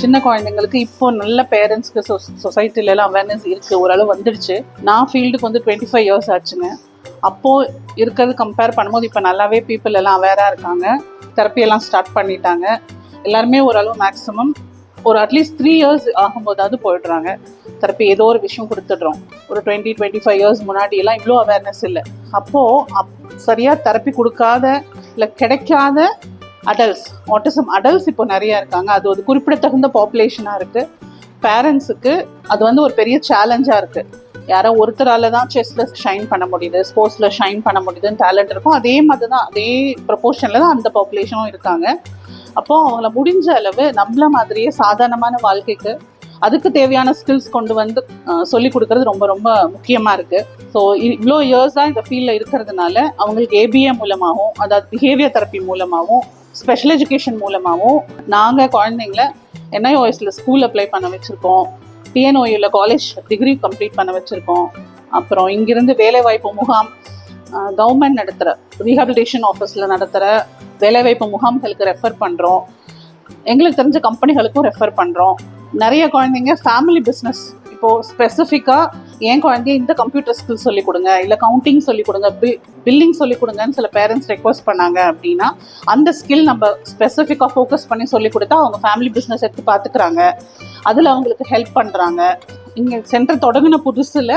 சின்ன குழந்தைங்களுக்கு இப்போ நல்ல பேரண்ட்ஸ்க்கு சொசைட்டில எல்லாம் அவேர்னஸ் இருக்கு ஓரளவு வந்துடுச்சு. நான் ஃபீல்டுக்கு வந்து டுவெண்ட்டி ஃபைவ் இயர்ஸ் ஆச்சுங்க. அப்போ இருக்கிறது கம்பேர் பண்ணும்போது இப்போ நல்லாவே பீப்புள் எல்லாம் அவேராக இருக்காங்க. தெரப்பியெல்லாம் ஸ்டார்ட் பண்ணிட்டாங்க. எல்லாருமே ஓரளவு மேக்ஸிமம் ஒரு அட்லீஸ்ட் த்ரீ இயர்ஸ் ஆகும்போதாவது போயிடுறாங்க. தெரப்பி ஏதோ ஒரு விஷயம் கொடுத்துடுறோம். ஒரு டுவெண்ட்டி டுவெண்ட்டி ஃபைவ் இயர்ஸ் முன்னாடியெல்லாம் இவ்வளோ அவேர்னஸ் இல்லை. அப்போது அப் சரியாக தெரப்பி கொடுக்காத இல்லை கிடைக்காத அடல்ட்ஸ் ஆட்டிசம் அடல்ட்ஸ் இப்போ நிறைய இருக்காங்க. அது ஒரு குறிப்பிடத்தகுந்த பாப்புலேஷனாக இருக்குது பேரண்ட்ஸுக்கு அது வந்து ஒரு பெரிய சேலஞ்சாக இருக்குது யாரோ ஒருத்தரால தான் செஸ்ஸில் ஷைன் பண்ண முடியுது ஸ்போர்ட்ஸில் ஷைன் பண்ண முடியுதுன்னு டேலண்ட் இருக்கும் அதே மாதிரி தான் அதே ப்ரொபோர்ஷனில் தான் அந்த பாப்புலேஷனும் இருக்காங்க. அப்போது அவங்கள முடிஞ்ச அளவு நம்மள மாதிரியே சாதாரணமான வாழ்க்கைக்கு அதுக்கு தேவையான ஸ்கில்ஸ் கொண்டு வந்து சொல்லி கொடுக்கறது ரொம்ப ரொம்ப முக்கியமாக இருக்குது ஸோ இவ்வளோ இயர்ஸாக இந்த ஃபீல்டில் இருக்கிறதுனால அவங்களுக்கு ஏபிஏ மூலமாகவும் அதாவது பிஹேவியர் தெரப்பி மூலமாகவும் ஸ்பெஷல் எஜுகேஷன் மூலமாகவும் நாங்கள் குழந்தைங்கள என்ஐஓஎஸில் ஸ்கூல் அப்ளை பண்ண வச்சுருக்கோம். டிஎன்ஓயில் காலேஜ் டிகிரி கம்ப்ளீட் பண்ண வச்சுருக்கோம். அப்புறம் இங்கிருந்து வேலைவாய்ப்பு முகாம் கவர்மெண்ட் நடத்துகிற ரீஹாபிலிட்டேஷன் ஆஃபீஸில் நடத்துகிற வேலைவாய்ப்பு முகாம்களுக்கு ரெஃபர் பண்ணுறோம் எங்களுக்கு தெரிஞ்ச கம்பெனிகளுக்கும் ரெஃபர் பண்ணுறோம் நிறைய குழந்தைங்க ஃபேமிலி பிஸ்னஸ் இப்போது ஸ்பெசிஃபிக்காக என் குழந்தைய இந்த கம்ப்யூட்டர் ஸ்கில் சொல்லிக் கொடுங்க இல்லை கவுண்டிங் சொல்லிக் கொடுங்க பி பில்லிங் சொல்லிக் கொடுங்கன்னு சில பேரண்ட்ஸ் ரெக்வஸ்ட் பண்ணாங்க அப்படின்னா அந்த ஸ்கில் நம்ம ஸ்பெசிஃபிக்காக ஃபோக்கஸ் பண்ணி சொல்லிக் கொடுத்தா அவங்க ஃபேமிலி பிஸ்னஸ் எடுத்து பார்த்துக்கிறாங்க அதில் அவங்களுக்கு ஹெல்ப் பண்ணுறாங்க இங்கே சென்டர் தொடங்கின புதுசில்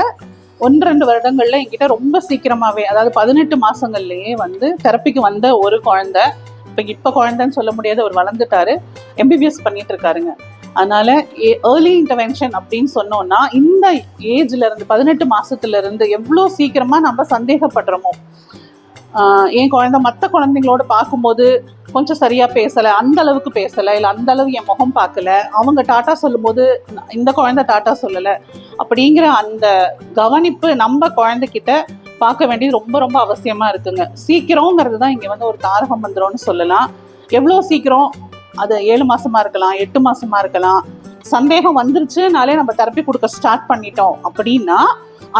ஒன்று ரெண்டு வருடங்கள்ல என்கிட்ட ரொம்ப சீக்கிரமாகவே அதாவது பதினெட்டு மாதங்கள்லேயே வந்து தெரப்பிக்கு வந்த ஒரு குழந்தை இப்போ இப்போ குழந்தைன்னு சொல்ல முடியாது அவர் வளர்ந்துட்டாரு. எம்பிபிஎஸ் பண்ணிட்டு இருக்காருங்க. அதனால ஏர்லி இன்டர்வென்ஷன் அப்படின்னு சொன்னோம்னா இந்த ஏஜ்ல இருந்து பதினெட்டு மாசத்துல இருந்து எவ்வளோ சீக்கிரமா நம்ம சந்தேகப்படுறோமோ? என் குழந்தை மற்ற குழந்தைங்களோட பார்க்கும்போது கொஞ்சம் சரியாக பேசலை அந்த அளவுக்கு பேசலை இல்லை அந்த அளவு என் முகம் பார்க்கல. அவங்க டாட்டா சொல்லும்போது இந்த குழந்தை டாட்டா சொல்லலை. அப்படிங்கிற அந்த கவனிப்பு நம்ம குழந்தைகிட்ட பார்க்க வேண்டியது ரொம்ப ரொம்ப அவசியமாக இருக்குங்க. சீக்கிரங்கிறது தான் இங்கே வந்து ஒரு தாரக மந்திரம்னு சொல்லலாம். எவ்வளோ சீக்கிரம் அது ஏழு மாசமா இருக்கலாம் எட்டு மாசமா இருக்கலாம். சந்தேகம் வந்துருச்சுனாலே நம்ம தெரப்பி கொடுக்க ஸ்டார்ட் பண்ணிட்டோம் அப்படின்னா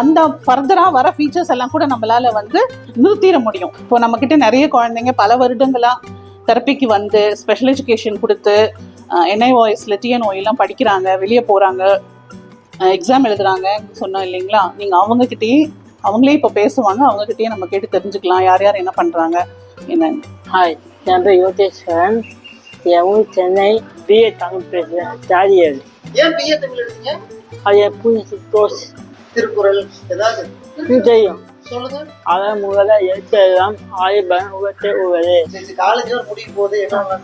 அந்த ஃபர்தராக வர ஃபீச்சர்ஸ் எல்லாம் கூட நம்மளால வந்து நிறுத்திட முடியும். இப்போ நம்மக்கிட்ட நிறைய குழந்தைங்க பல வருடங்களாக தெரப்பிக்கு வந்து ஸ்பெஷல் எஜுகேஷன் கொடுத்து என்ஐஓஎஸ்ல டிஎன்ஓஎல்லாம் படிக்கிறாங்க வெளியே போகிறாங்க எக்ஸாம் எழுதுறாங்க சொன்னோம் இல்லைங்களா? நீங்கள் அவங்க அவங்களே இப்போ பேசுவாங்க அவங்ககிட்டேயே நம்ம கேட்டு தெரிஞ்சுக்கலாம். யார் யார் என்ன பண்ணுறாங்க என்னன்னு. ஹாய் என் யோகேஸ்வரன் என் ஊர் சென்னை பிஏ தமிழ் பேசுகிறேன் தேர்ட் இயர் ஏன் பிஏ தமிழ் எடுத்தீங்க? அது என் புதுசு கோர்ஸ் திருக்குறள் ஏதாவது? தெரியும் சொல்லுங்க. அதான் முதல்ல எழுத்தெல்லாம் ஆயுபன் உகத்தை உகது சரி காலேஜ்ல முடிய போது என்ன?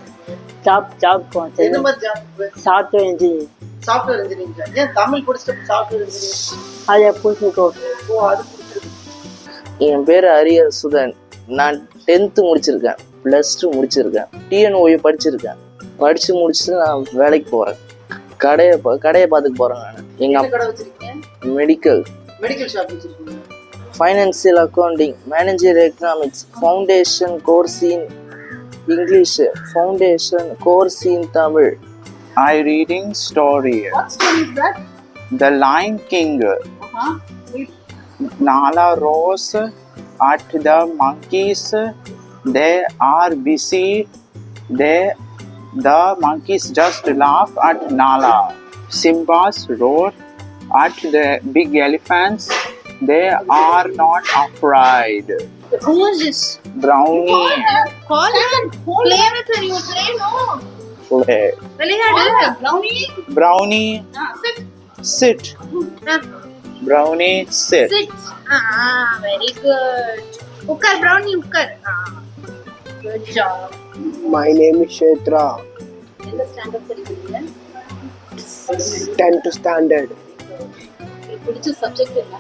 ஜாப் ஜாப் போனேன் மாதிரி job software engineer. Software engineering ஏன் தமிழ் படிச்சுட்டு சாஃப்ட்வேர் இன்ஜினியரிங்? அது என் புதுசு கோர்ஸ். ஓ அது என் பேர் அரியர் சுதன். நான் டென்த்து முடிச்சிருக்கேன். ப்ளஸ் டூ முடிச்சிருக்கேன் டிஎன்ஓஏ படிச்சிருக்கேன் படித்து முடிச்சுட்டு நான் வேலைக்கு போகிறேன் கடையை கடையை பார்த்துக்க போகிறேன் நான் எங்கள் கடை வச்சிருக்கீங்க மெடிக்கல் மெடிக்கல் ஷாப் வச்சிருக்கீங்க financial accounting manager economics foundation course in English foundation course in Tamil I reading story. What story is that? The Lion King. Uh-huh. They are busy. They, the monkeys just laugh at Nala. Simbas roar at the big elephants. They are not afraid. Who is this? Brownie. Call him. Call him. Play with him. You play no. Play. Play her. Brownie. Brownie. Ah, sit. Sit. Ah. Brownie, sit. Sit. Ah, very good. Ukar, brownie, ukar. Ah. Good job. My name is Kshetra, எந்த standard படிக்கிறீங்க 10th standard, உங்களுக்கு பிடிச்ச subject என்ன?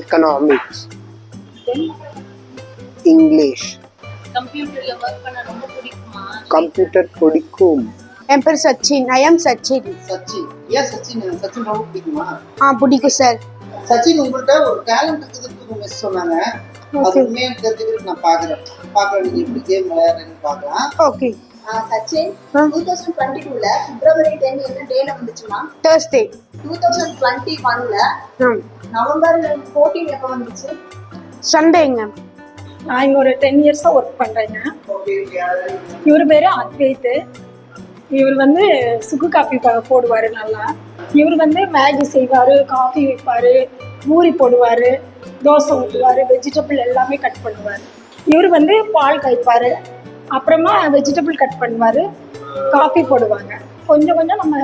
Economics, English, கம்ப்யூட்டர்ல work பண்ண ரொம்ப பிடிக்குமா? Computer பிடிக்கும். என் பேர் Sachin. I am Sachin. Sachin. ஏன் சச்சின்? சச்சின் ரொம்ப பிடிக்குமா? ஆ பிடிக்கும் சார் சச்சின் உங்கள்கிட்ட ஒரு டேலண்ட் இருக்குதுன்னு மிஸ் சொன்னாங்க. அது உண்மையாக தெரிஞ்சுக்கிட்டு நான் பார்க்குறேன். பார்க்குறேன். நீங்கள் எப்படி கேம் விளையாடுறீங்கன்னு பார்க்கலாம். Okay Sachin two thousand twenty டூல பிப்ரவரி டென் என்ன டேல வந்துச்சுமா தேர்ஸ்டே டூ தௌசண்ட் டுவெண்ட்டி ஒன்ல ம் நவம்பர் ஃபோர்டீன் எப்போ வந்துச்சு? சண்டேங்க நான் இங்க ஒரு டென் இயர்ஸாக ஒர்க் பண்ணுறேங்க இவர் பேர் அத்வைத் இவர் வந்து சுக்கு காப்பி ப- போடுவாரு நல்லா. இவர் வந்து மேகி செய்வார் காஃபி வைப்பார் பூரி போடுவார். தோசை ஊற்றுவார் வெஜிடபிள் எல்லாமே கட் பண்ணுவார். இவர் வந்து பால் கழிப்பார் அப்புறமா வெஜிடபிள் கட் பண்ணுவார் காஃபி போடுவாங்க. கொஞ்சம் கொஞ்சம் நம்ம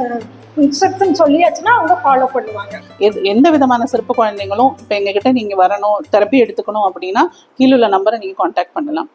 இன்ஸ்ட்ரக்ஷன் சொல்லியாச்சுன்னா அவங்க ஃபாலோ பண்ணுவாங்க. எது எந்த விதமான சிறப்பு குழந்தைங்களும் இப்போ எங்ககிட்ட நீங்கள் வரணும் தெரப்பி எடுத்துக்கணும் அப்படின்னா கீழே உள்ள நம்பரை நீங்கள் காண்டாக்ட் பண்ணலாம்.